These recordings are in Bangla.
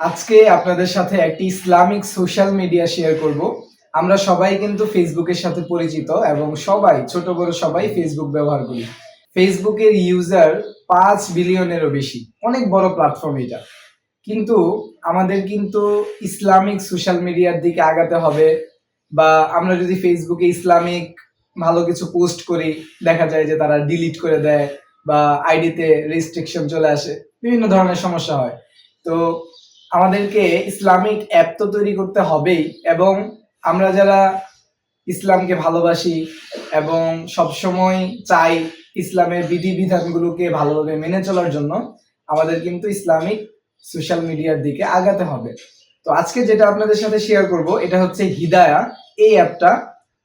আজকে আপনাদের সাথে একটি ইসলামিক সোশ্যাল মিডিয়া শেয়ার করব। আমরা সবাই কিন্তু ফেসবুকের সাথে পরিচিত এবং সবাই, ছোট বড় সবাই ফেসবুক ব্যবহার করি। ফেসবুকের ইউজার পাঁচ বিলিয়নেরও বেশি। অনেক বড় প্ল্যাটফর্ম এটা। কিন্তু আমাদের কিন্তু ইসলামিক সোশ্যাল মিডিয়ার দিকে আগাতে হবে বা আমরা যদি ফেসবুকে ইসলামিক ভালো কিছু পোস্ট করি, দেখা যায় যে তারা ডিলিট করে দেয় বা আইডিতে রেস্ট্রিকশন চলে আসে। বিভিন্ন ধরনের সমস্যা হয়। তো আমাদেরকে ইসলামিক অ্যাপ তো তৈরি করতে হবেই এবং আমরা যারা ইসলামকে ভালোবাসি এবং সবসময় চাই ইসলামের বিধিবিধানগুলোকে ভালোভাবে মেনে চলার জন্য, আমাদের কিন্তু ইসলামিক সোশ্যাল মিডিয়ার দিকে আগাতে হবে। তো আজকে যেটা আপনাদের সাথে শেয়ার করব, এটা হচ্ছে হিদায়া। এই অ্যাপটা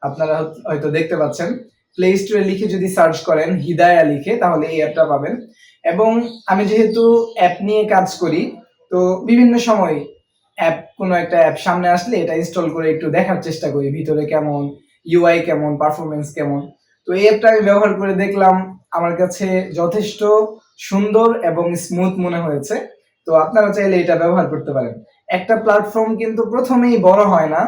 আপনারা হয়তো দেখতে পাচ্ছেন। প্লে স্টোরে লিখে যদি সার্চ করেন হিদায়া লিখে, তাহলে এই অ্যাপটা পাবেন। এবং আমি যেহেতু অ্যাপ নিয়ে কাজ করি তো বিভিন্ন সময় অ্যাপ কোনো একটা অ্যাপ সামনে আসলে এটা ইনস্টল করে একটু দেখার চেষ্টা করি ভিতরে কেমন ইউআই কেমন পারফরমেন্স কেমন। তো এই অ্যাপটা আমি ব্যবহার করে দেখলাম আমার কাছে যথেষ্ট সুন্দর এবং স্মুথ মনে হয়েছে। তো আপনারা চাইলে এটা ব্যবহার করতে পারেন। একটা প্ল্যাটফর্ম কিন্তু প্রথমেই বড় হয় না।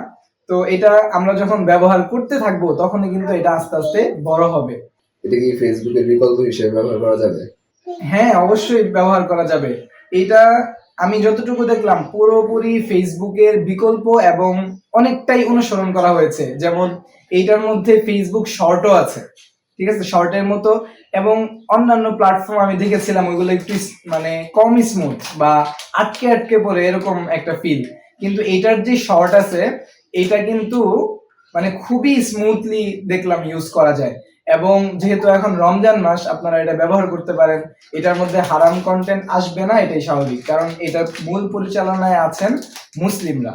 তো এটা আমরা যখন ব্যবহার করতে থাকব তখনই কিন্তু এটা আস্তে আস্তে বড় হবে। এটা কি ফেসবুকের বিকল্প হিসেবে ব্যবহার করা যাবে? হ্যাঁ অবশ্যই ব্যবহার করা যাবে। এটা আমি যতটুকু দেখলাম, পুরোপুরি ফেসবুকের বিকল্প এবং অনেকটাই অনুসরণ করা হয়েছে। যেমন এইটার মধ্যে ফেসবুক শর্টও আছে, ঠিক আছে? শর্টের মতো এবং অন্যান্য প্ল্যাটফর্ম আমি দেখেছিলাম, ওইগুলো একটু মানে কম স্মুথ বা আটকে আটকে পড়ে এরকম একটা ফিল কিন্তু এইটার যে শর্ট আছে এটা কিন্তু মানে খুবই স্মুথলি দেখলাম ইউজ করা যায়। এবং যেহেতু এখন রমজান মাস, আপনারা এটা ব্যবহার করতে পারেন। এটার মধ্যে হারাম কন্টেন্ট আসবে না, এটাই স্বাভাবিক। কারণ এটার মূল পরিচালনায় আছেন মুসলিমরা।